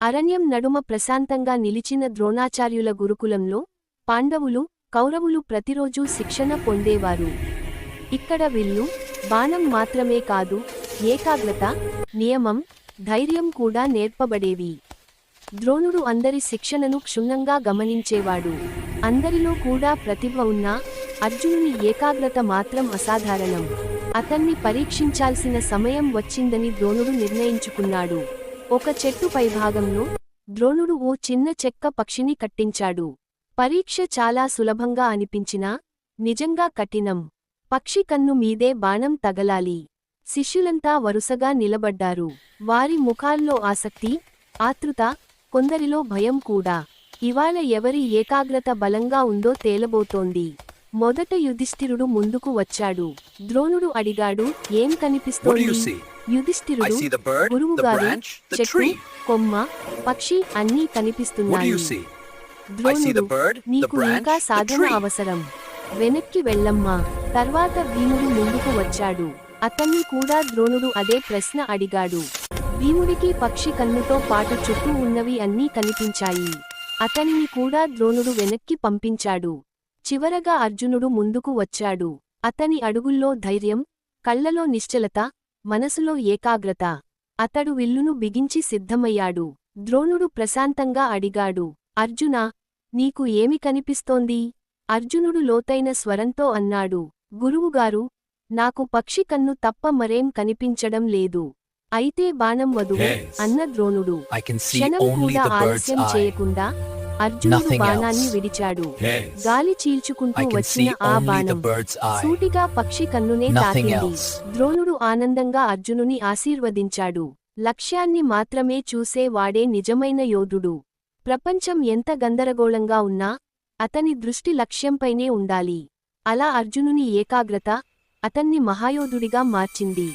అరణ్యం నడుమ ప్రశాంతంగా నిలిచిన ద్రోణాచార్యుల గురుకులంలో పాండవులు కౌరవులు ప్రతిరోజూ శిక్షణ పొందేవారు. ఇక్కడ విల్లు బాణం మాత్రమే కాదు ఏకాగ్రత నియమం ధైర్యం కూడా నేర్పబడేవి. ద్రోణుడు అందరి శిక్షణను క్షుణ్ణంగా గమనించేవాడు. అందరిలో కూడా ప్రతిభ ఉన్నా అర్జునుని ఏకాగ్రత మాత్రం అసాధారణం. అతన్ని పరీక్షించాల్సిన సమయం వచ్చిందని ద్రోణుడు నిర్ణయించుకున్నాడు. ఒక చెట్టు పైభాగంలో ద్రోణుడు ఓ చిన్న చెక్క పక్షిని కట్టించాడు. పరీక్ష చాలా సులభంగా అనిపించినా నిజంగా కఠినం. పక్షి కన్ను మీదే బాణం తగలాలి. శిష్యులంతా వరుసగా నిలబడ్డారు. వారి ముఖాల్లో ఆసక్తి ఆతృత కొందరిలో భయం కూడా. ఇవాళ ఎవరి ఏకాగ్రత బలంగా ఉందో తేలబోతోంది. మొదట యుధిష్ఠిరుడు ముందుకు వచ్చాడు. ద్రోణుడు అడిగాడు ఏం కనిపిస్తోంది? యుధిష్ఠిరుడు గురువుగారు చెట్టు. కొమ్మ పక్షి అన్నీ కనిపిస్తున్నాయి. ద్రోణుడు నీకు ఇంకా సాధన. అవసరం. వెనక్కి వెళ్ళమ్మా. తర్వాత భీముడు ముందుకు వచ్చాడు. అతన్ని కూడా ద్రోణుడు అదే ప్రశ్న అడిగాడు. భీముడికి పక్షి కన్నుతో పాటు చుట్టూ ఉన్నవి అన్నీ కనిపించాయి. అతనిని కూడా ద్రోణుడు వెనక్కి పంపించాడు. చివరగా అర్జునుడు ముందుకు వచ్చాడు. అతని అడుగుల్లో ధైర్యం కళ్ళలో నిశ్చలత మనసులో ఏకాగ్రత. అతడు విల్లును బిగించి సిద్ధమయ్యాడు. ద్రోణుడు ప్రశాంతంగా అడిగాడు అర్జునా నీకు ఏమి కనిపిస్తోంది? అర్జునుడు లోతైన స్వరంతో అన్నాడు గురువుగారు నాకు పక్షి కన్ను తప్ప మరేం కనిపించడం లేదు. అయితే బాణం Yes. అన్న ద్రోణుడు. క్షణం కూడా ఆలస్యం. చేయకుండా అర్జునుడు బాణాన్ని. విడిచాడు. గాలి చీల్చుకుంటూ వచ్చిన ఆ బాణం. సూటిగా పక్షి కన్నునే తాకింది. ద్రోణుడు ఆనందంగా అర్జునుని ఆశీర్వదించాడు లక్ష్యాన్ని మాత్రమే చూసే వాడే నిజమైన యోధుడు ప్రపంచం ఎంత గందరగోళంగా ఉన్నా అతని దృష్టి లక్ష్యంపైనే ఉండాలి అలా అర్జునుని ఏకాగ్రత అతన్ని మహాయోధుడిగా మార్చింది